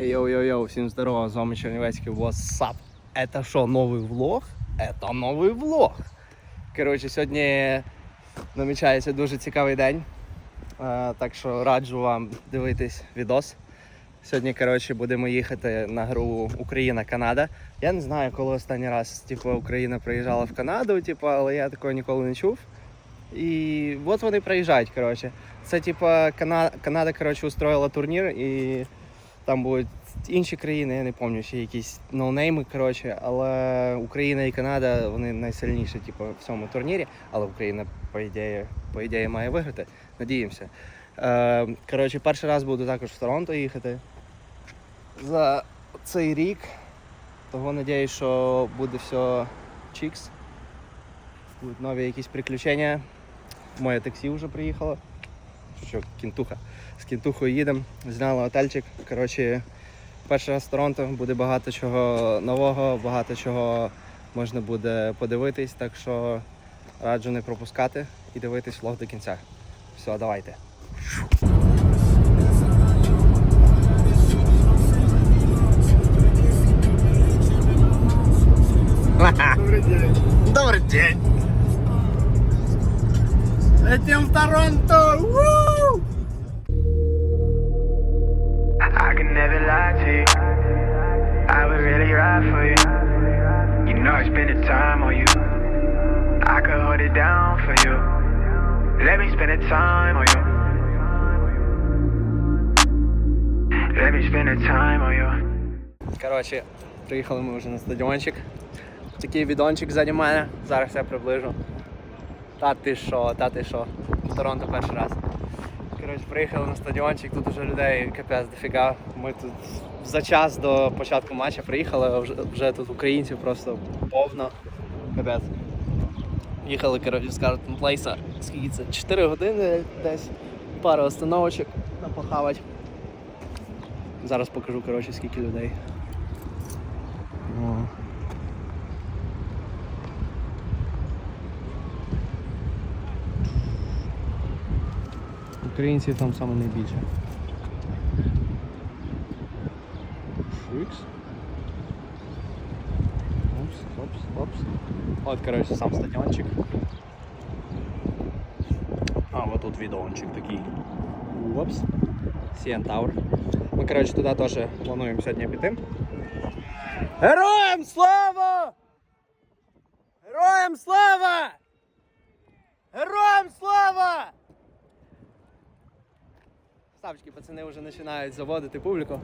Йоу-йоу-йоу, всім здорово, з вами Чернівецький WhatsApp. Это що, новий влог? Это новий влог. Коротше, сьогодні намічається дуже цікавий день. Е, так що раджу вам дивитись відос. Сьогодні, коротше, будемо їхати на гру Україна-Канада. Я не знаю, коли останній раз типу, Україна приїжджала в Канаду, типу, але я такого ніколи не чув. І от вони приїжджають, коротше. Це типу Кана... Канада, коротше, устроїла турнір і там будуть інші країни, я не пам'ятаю, ще якісь ноунейми, коротше, але Україна і Канада вони найсильніші, типу, в цьому турнірі, але Україна, по ідеї, по ідеї має виграти. Надіємося. Е, коротше, перший раз буду також в Торонто їхати за цей рік. Того надіюсь, що буде все чікс. Будуть нові якісь приключення. Моє таксі вже приїхало. Що, кінтуха. З кінтухою їдемо, зняли отельчик. Коротше, перший раз в Торонто буде багато чого нового, багато чого можна буде подивитись, так що раджу не пропускати і дивитись влог до кінця. Все, давайте. Добрый день. Добрий день! Летим в Торонто! Never lie to you. I would really ride for you. You know I spend the time on you. I could hold it down for you. Let me spend the time on you. Let me spend the time on you. Коротше, приїхали ми вже на стадіончик. Такий відончик ззаді мене. Зараз я приближу. Та ти що, та ти що. Торонто перший раз. Коротше, приїхали на стадіончик, тут уже людей капець дофіга. Ми тут за час до початку матчу приїхали, а вже, вже тут українців просто повно. Капець. Їхали, коротше, з Картон Плейса. Скільки це? 4 години десь. Пару остановочок напохавать. Зараз покажу, коротше, скільки людей. Українців там саме найбільше. Шикс. Опс, опс, опс. От, коротше, сам стадіончик. А, вот тут відончик такий. Опс. CN Tower. Ми, коротше, туди теж плануємо сьогодні піти. Героям слава! Героям слава! Героям слава! Ставочки, пацани вже починають заводити публіку.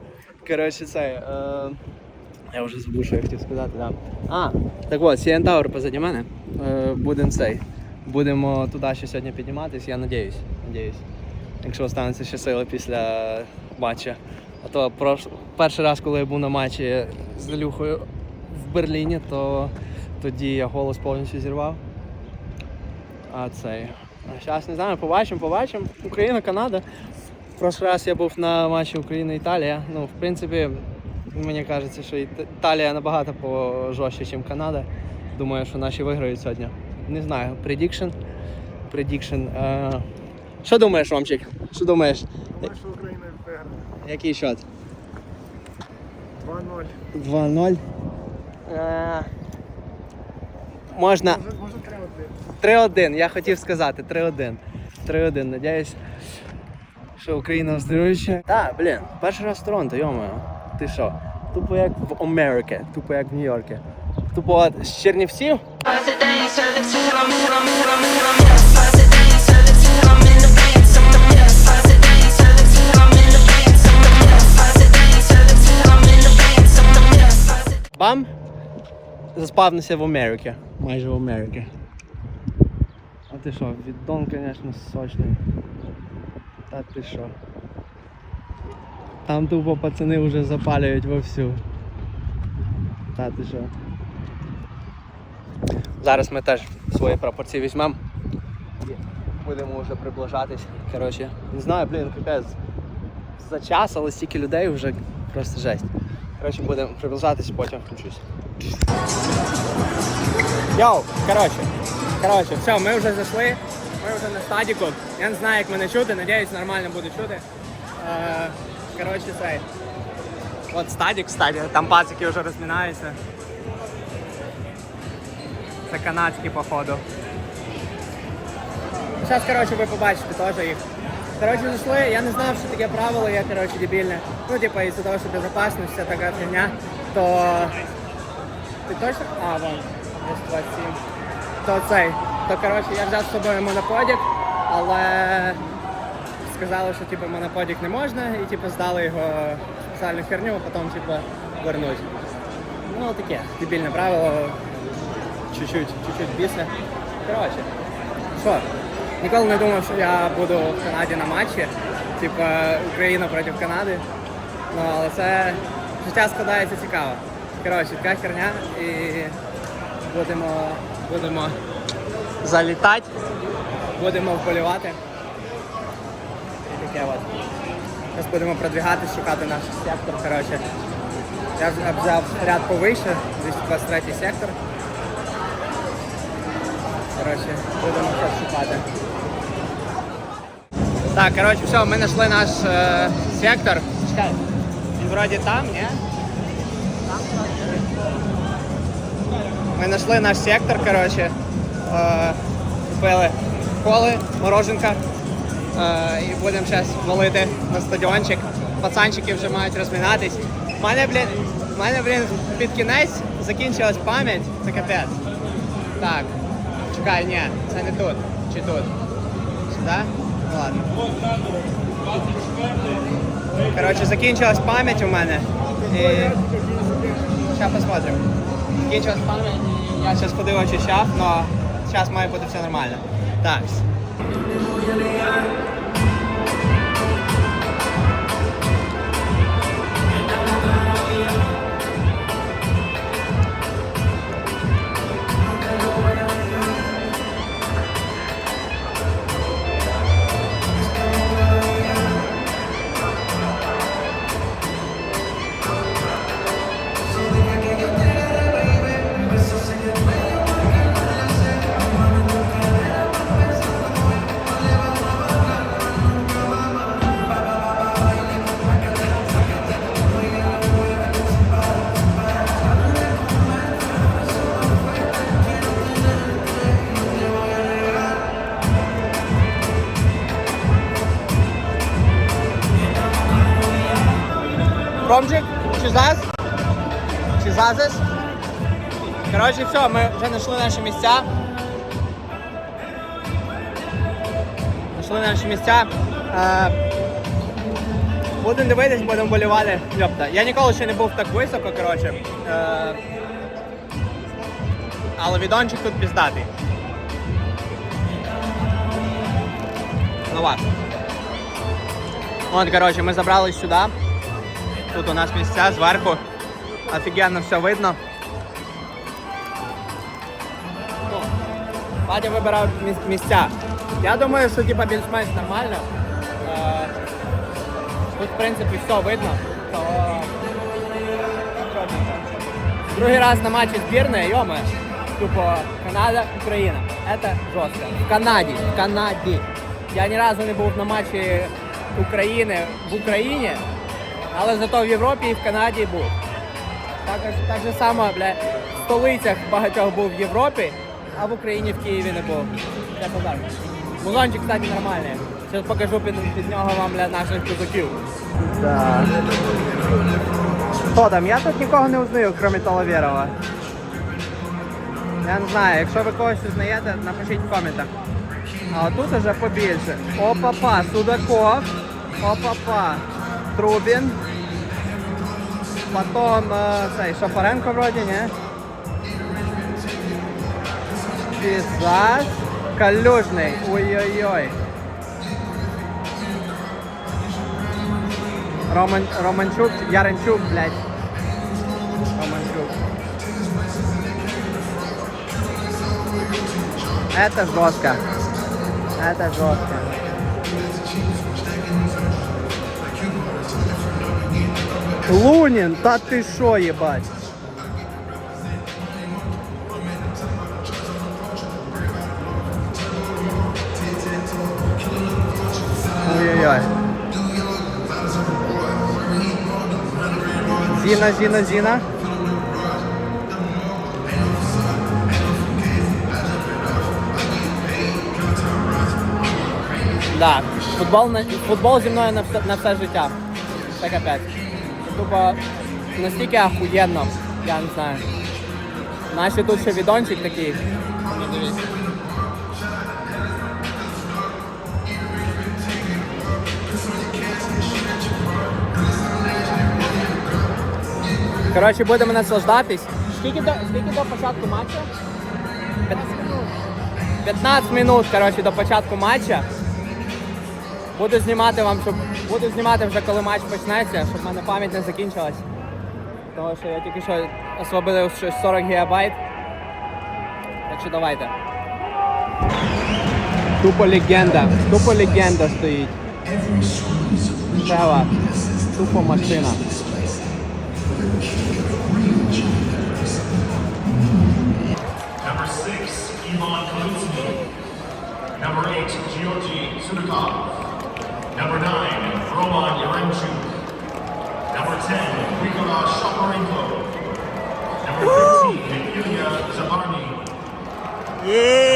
Коротше, це. Е, я вже забув, що я хотів сказати, да. А, так от, CN Tower позаді мене. Е, будемо цей. Будемо туди ще сьогодні підніматись, я надіюсь. надіюсь. Якщо останеться ще сили після матчу. А то прош... перший раз, коли я був на матчі з Ілюхою в Берліні, то тоді я голос повністю зірвав. А цей. Зараз не знаю, побачимо, побачимо. Україна, Канада. В прошлый раз я був на матчі Україна-Італія. Ну, в принципі, мені кажеться, що Італія набагато пожорстче, ніж Канада. Думаю, що наші виграють сьогодні. Не знаю, prediction. Prediction. Е... Що думаєш, Ромчик? Що думаєш? Наша Україна виграє. Який счет? 2-0. 2-0. Е... Можна. Може 3-1. 3-1, я хотів сказати, 3-1. 3-1, надіюсь, що Україна оздоровіє. Так, блін, перший раз в Торонто, йомаю. Ти що? Тупо як в Америці, тупо як в Нью-Йорку. Тупо от з Чернівців. Бам! Заспавнився в Америці. Майже в Америці. А ти що, віддон, звісно, сочний. Та ти що? Там тупо пацани вже запалюють вовсю. Та ти що? Зараз ми теж свої пропорції візьмемо. Будемо вже приближатись. Коротше, не знаю, блін, капець. За час, але стільки людей вже просто жесть. Коротше, будемо приближатись, потім включусь. Йоу, коротше, коротше, все, ми вже зайшли, ми вже на стадіку. Я не знаю, як мене чути, надіюсь, нормально буде чути. Е, коротше, цей. От стадік, кстати, там пацики вже розминаються. Це канадські, походу. Зараз, коротше, ви побачите теж їх. Коротше, зайшли, я не знав, що таке правило, я, коротше, дебільне. Ну, типа, із-за того, що безопасність, вся така фігня, то... Ти точно? А, вон, 227. То цей. То, коротше, я взяв з собою моноподік, але сказали, що типу, моноподік не можна, і типу, здали його в спеціальну херню, а потім типу, вернуть. Ну, таке, дебільне правило. Чуть-чуть, бісне. Коротше, що, ніколи не думав, що я буду в Канаді на матчі, типу Україна проти Канади. Ну, але це життя складається цікаво. Коротше, така херня і будемо, будемо залітати, будемо вболівати. І таке от. Зараз будемо продвігатися, шукати наш сектор. Коротше. Я взяв ряд повище, 223 сектор. Коротше, будемо щось шукати. Так, коротше, все, ми знайшли наш е, сектор. Чекай, він вроді там, ні? Там Ми знайшли наш сектор, коротше. Е, купили коли, мороженка. Е, і будемо зараз валити на стадіончик. Пацанчики вже мають розмінатись. У мене, блін, в мене, блін, під кінець закінчилась пам'ять. Це капець. Так. Чекай, ні, це не тут. Чи тут? Сюди? Ну ладно. Коротше, закінчилась пам'ять у мене. І... Зараз посмотрим. Закінчилась пам'ять, я зараз ходив очищав, але зараз має бути все нормально. Так. Все, ми вже знайшли наші місця. Знайшли наші місця. Е, будемо дивитись, будемо болівати. Йопта. Я ніколи ще не був так високо, коротше. Е, але відончик тут піздатий. Ну ладно. От, коротше, ми забрались сюди. Тут у нас місця зверху. Офігенно все видно. Вадя вибирав місця. Я думаю, що типа більш-менш нормально. Е, Тут, в принципі, все видно. То... Другий раз на матчі збірної, йоме. Тупо Канада, Україна. Это жорстко. В Канаді. В Канаді. Я ні разу не був на матчі України в Україні, але зато в Європі і в Канаді був. Так, так же само, бля, в столицях багатьох був в Європі, а в Україні в Києві не був. Це подарок. Музончик, кстати, нормальний. Зараз покажу під, під нього вам для наших козаків. Так. Хто там? Я тут нікого не узнаю, крім Талавєрова. Я не знаю, якщо ви когось узнаєте, напишіть в коментах. А тут уже побільше. Опа-па, Судаков. Опа-па. Трубін. Потом е, цей Шапаренко вроді, ні? Пізас. Калюжний. Ой-ой-ой. Роман, Романчук, Яренчук, блядь. Романчук. Это жестко. Это жестко. Лунин, та ты шо, ебать? Ой-ой-ой. Зіна, Зіна, Зіна. Да, футбол, на- футбол зі мною на все, на все життя. Це капець. Тупо настільки охуєнно, я не знаю. Наші тут ще відончик такий. Коротше, будемо наслаждатись. Скільки до, скільки до початку матчу? 15 минут. 15 минут, коротше, до початку матча. Буду знімати вам, щоб буду знімати вже коли матч почнеться, щоб в мене пам'ять не закінчилась. Тому що я тільки що освободив щось 40 гігабайт. Так що давайте. Тупо легенда. Тупо легенда стоїть. Шева. Тупо машина. Number 9, Roman Yarenchuk. Number 10, Nikola Shoparenko. Number thirteen, 15, Ilya Zabarni. Yeah.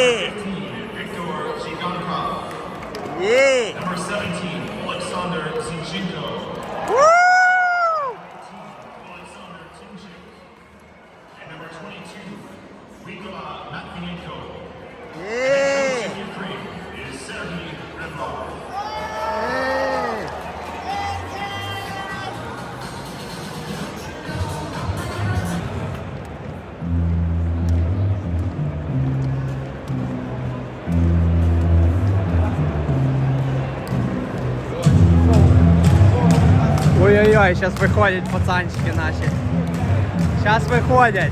Ой-ой-ой, сейчас выходят пацанчики наши. Сейчас выходят.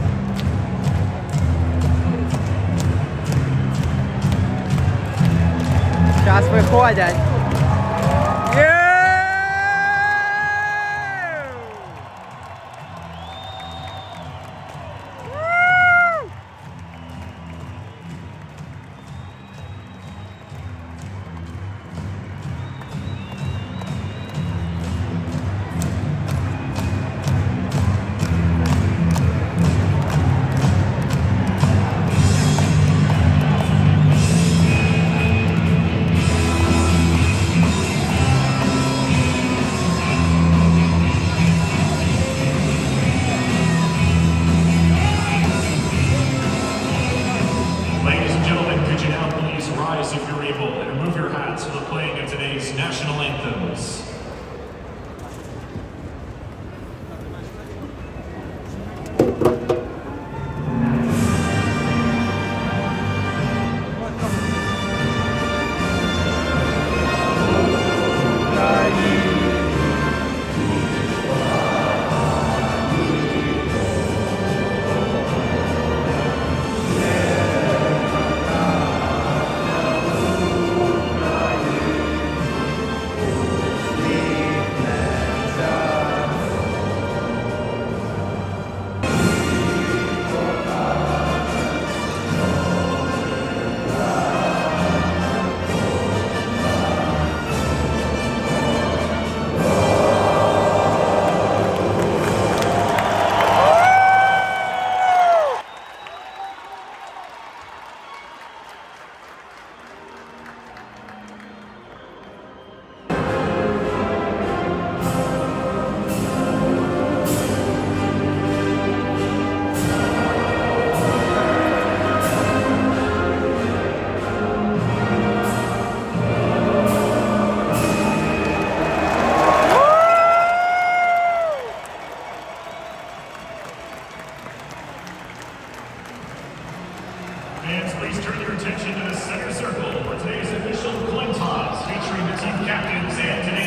Сейчас виходять. For the playing of today's national anthems?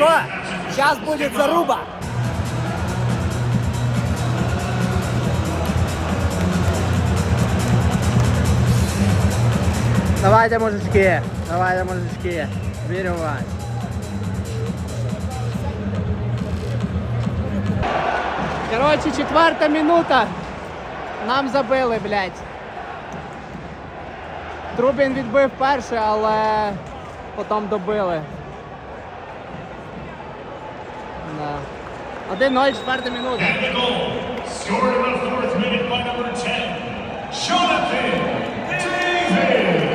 And today's Що? match's Зараз буде заруба. Давайте, мужички. Давайте, мужички. Вірю в вас. Коротше, четверта минута. Нам забили, блядь. Трубін відбив перший, але потім добили. 10, Jonathan David.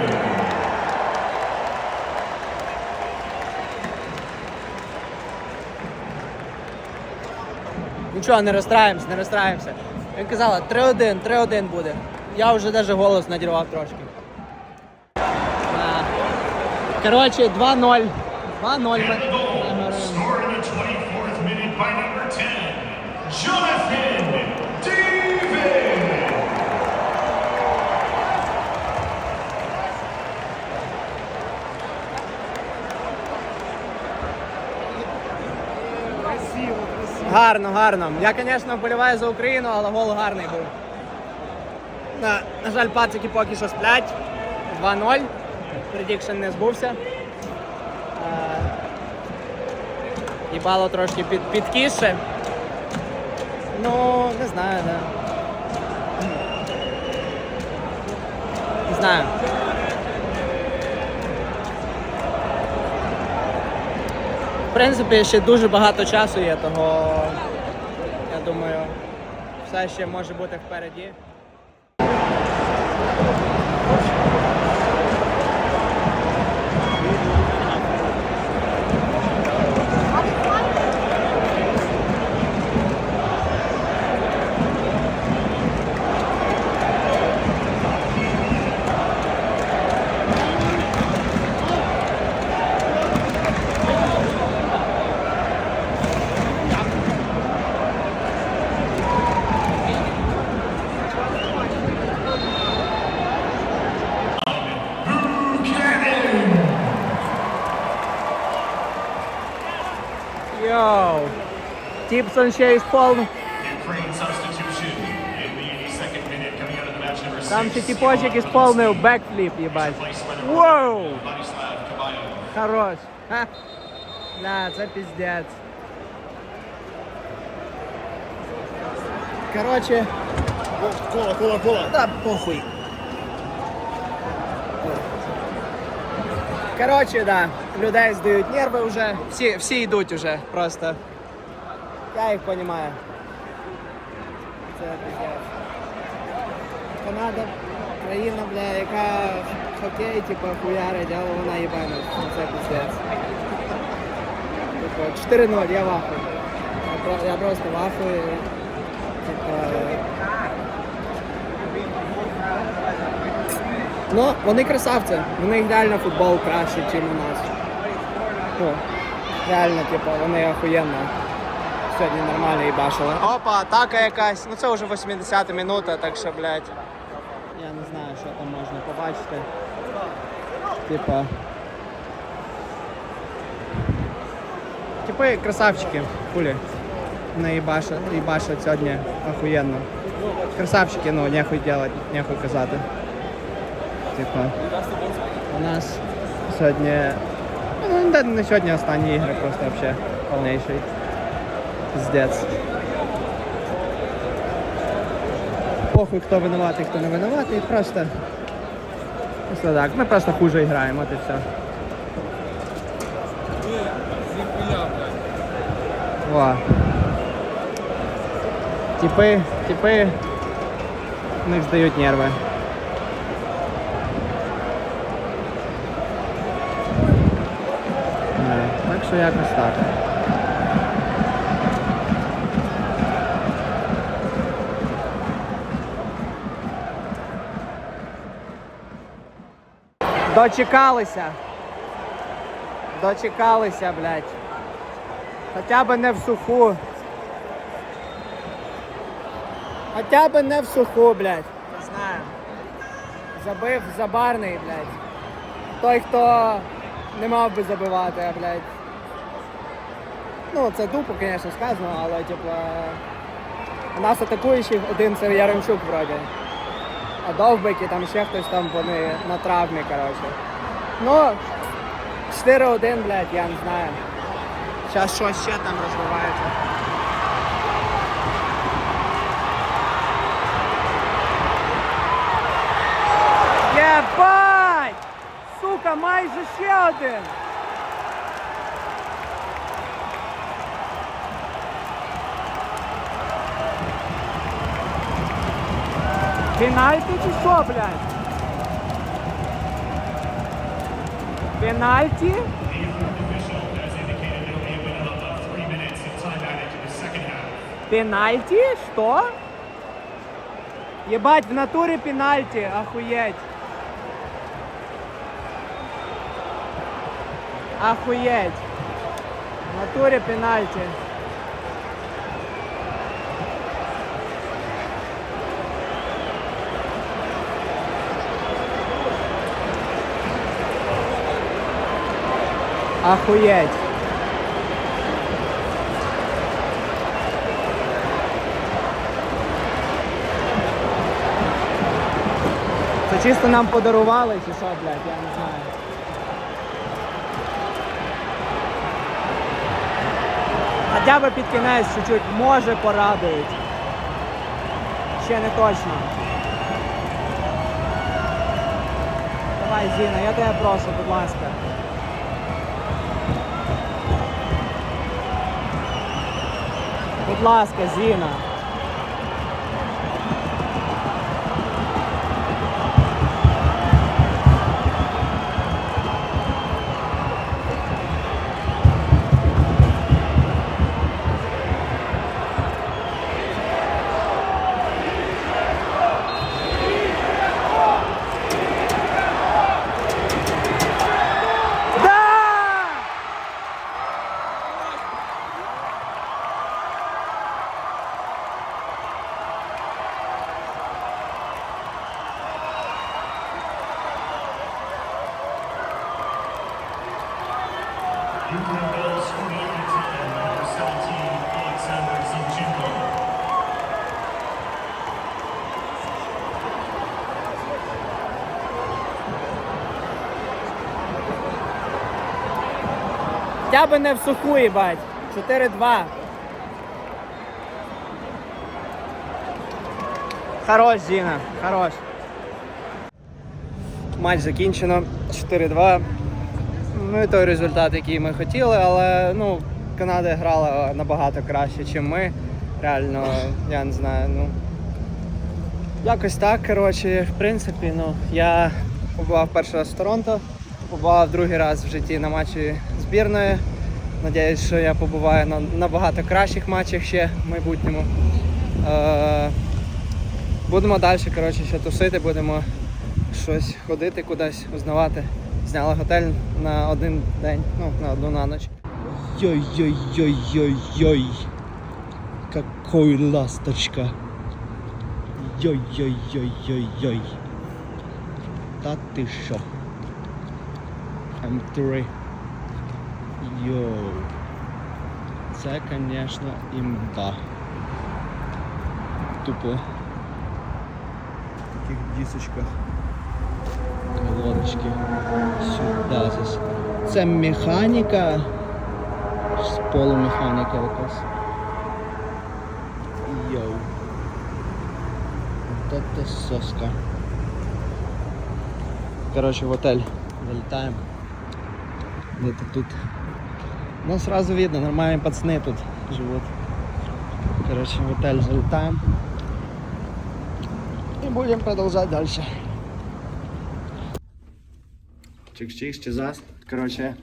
Нічого, не розстраємося, не розстраємося. Як казала, 3-1, 3-1 буде. Я вже навіть голос надірвав трошки. Коротше, 2-0. 2-0 Гарно, гарно. Я, звісно, вболіваю за Україну, але гол гарний був. На, на жаль, пацики поки що сплять. 2-0. Предікшн не збувся. Е, Їбало трошки під, підкисше. Ну, не знаю, да. Не знаю. В принципі, ще дуже багато часу є, того я думаю, все ще може бути впереді. the match number Там six. ще тіпочок із повнив бекфліп, їбать. Replaced by number Воу! Vladislav Kabayo. Хорош. Ха. Да, це піздець. Короче. Кола, кола, кола. Да, похуй. Короче, да, людей здають нерви вже. Всі, всі йдуть уже просто. Я їх розумію. Це піздець. Канада країна, бля, яка хокей, типу, хуярить, але вона їбана. Це піздець. Типу, 4-0, я в ахуї. Я, просто в ахуї. Типу, Ну, вони красавці. У них реально футбол краще, ніж у нас. Реально, типу, вони охуєнно. Сьогодні нормально їбашили. Опа, атака якась. Ну це вже 80 минута, так що, блядь. Я не знаю, що там можна побачити. Типа. Типи красавчики, кулі. Не їбашать, їбашать сьогодні охуєнно. Красавчики, ну, нехуй делать, нехуй казати. Типа. У нас сьогодні. Ну, не сьогодні останні ігри, просто вообще повніший. Піздець. Похуй, хто винуватий, хто не винуватий, просто. Просто так. Ми просто хуже граємо, от і все. Во. Типи, типи. В них здають нерви. Не, Так що якось так. Дочекалися. Дочекалися, блядь. Хоча б не в суху. Хоча б не в суху, блядь. Не знаю. Забив забарний, блядь. Той, хто не мав би забивати, блядь. Ну, це тупо, звісно, сказано, але типу. У нас атакуючих один це Яремчук вроді. Довбики, там ще хтось там вони на травмі, коротше. Ну, 4-1, блядь, я не знаю. Зараз що ще там розвивається. Єбать! Сука, майже ще один! Added to the second half. Пенальти? Что? Ебать, в натуре пенальти, охуеть. Охуеть. В натуре пенальти. Охуеть. Це чисто нам подарували чи що, блядь, я не знаю. Хоча б під кінець чуть-чуть, може порадують. Ще не точно. Давай, Зіна, я тебе прошу, будь ласка. Будь ласка, Зіна. Хоча б не в суху, їбать. 4-2. Хорош, Зіна, хорош. Матч закінчено. 4-2. Ну і той результат, який ми хотіли, але ну, Канада грала набагато краще, ніж ми. Реально, я не знаю, ну. Якось так, коротше, в принципі, ну, я побував перший раз в Торонто, побував другий раз в житті на матчі збірної. Надіюсь, що я побуваю на набагато кращих матчах ще в майбутньому. Е, будемо далі коротше, ще тусити, будемо щось ходити кудись, узнавати. Зняли готель на один день, ну, на одну на ніч. Йой-йой-йой-йой-йой. Какой ласточка. Йой-йой-йой-йой-йой. Та ти що? М3. Йоу. Це, звісно, імба. Тупо. В таких дісочках. Колодочки. Сюди зас. Це механіка. З полумеханіка якась. Йоу. Вот это соска. Короче, в отель залетаем. Где-то тут. Ну, сразу видно, нормальные пацаны тут живут. Короче, в отель залетаем. И будем продолжать дальше. Чик-чик, чизас. Короче,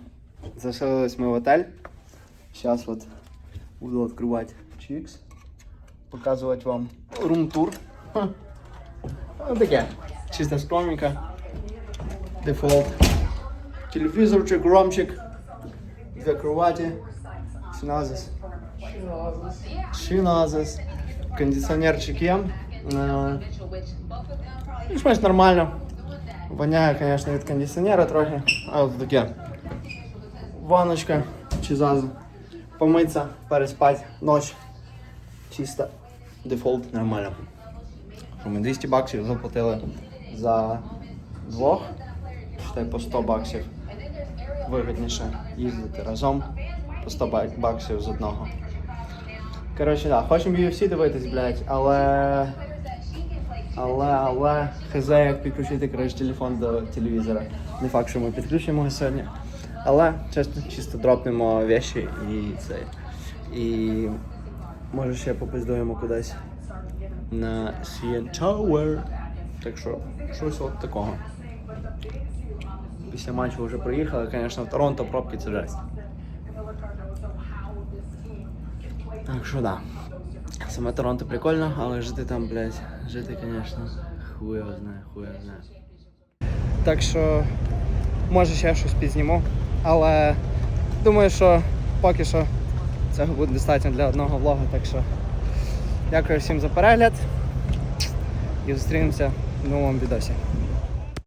заселились мы в отель. Сейчас вот буду открывать чикс. Показывать вам рум-тур. Ну таке. Чиста скромненько. Дефолт. Телевізорчик, ромчик. Дві кроваті. Шиназис. Шиназис. Кондиціонерчик є. Е, Більш-менш нормально. Воняє, звісно, від кондиціонера трохи. А от таке. Ванночка чи зазу. Помитися, переспати, ночь. Чисто. Дефолт нормально. Що ми 200 баксів заплатили за двох. Считай по 100 баксів. Вигідніше їздити разом по 100 ба- баксів з одного. Коротше, да, хочемо UFC дивитись, блядь, але. Але, але, хз, як підключити коротше, телефон до телевізора. Не факт, що ми підключимо його сьогодні. Але чесно, чисто дропнемо вещі і це. І може ще попиздуємо кудись на CN Tower. Так що, щось от такого. Після матчу вже приїхали, звісно, в Торонто пробки це жесть. Так що да. Саме Торонто прикольно, але жити там, блядь, жити, звісно, його знає, його знає. Так що, може ще щось підзніму, але думаю, що поки що цього буде достатньо для одного влогу, так що дякую всім за перегляд і зустрінемося в новому відосі.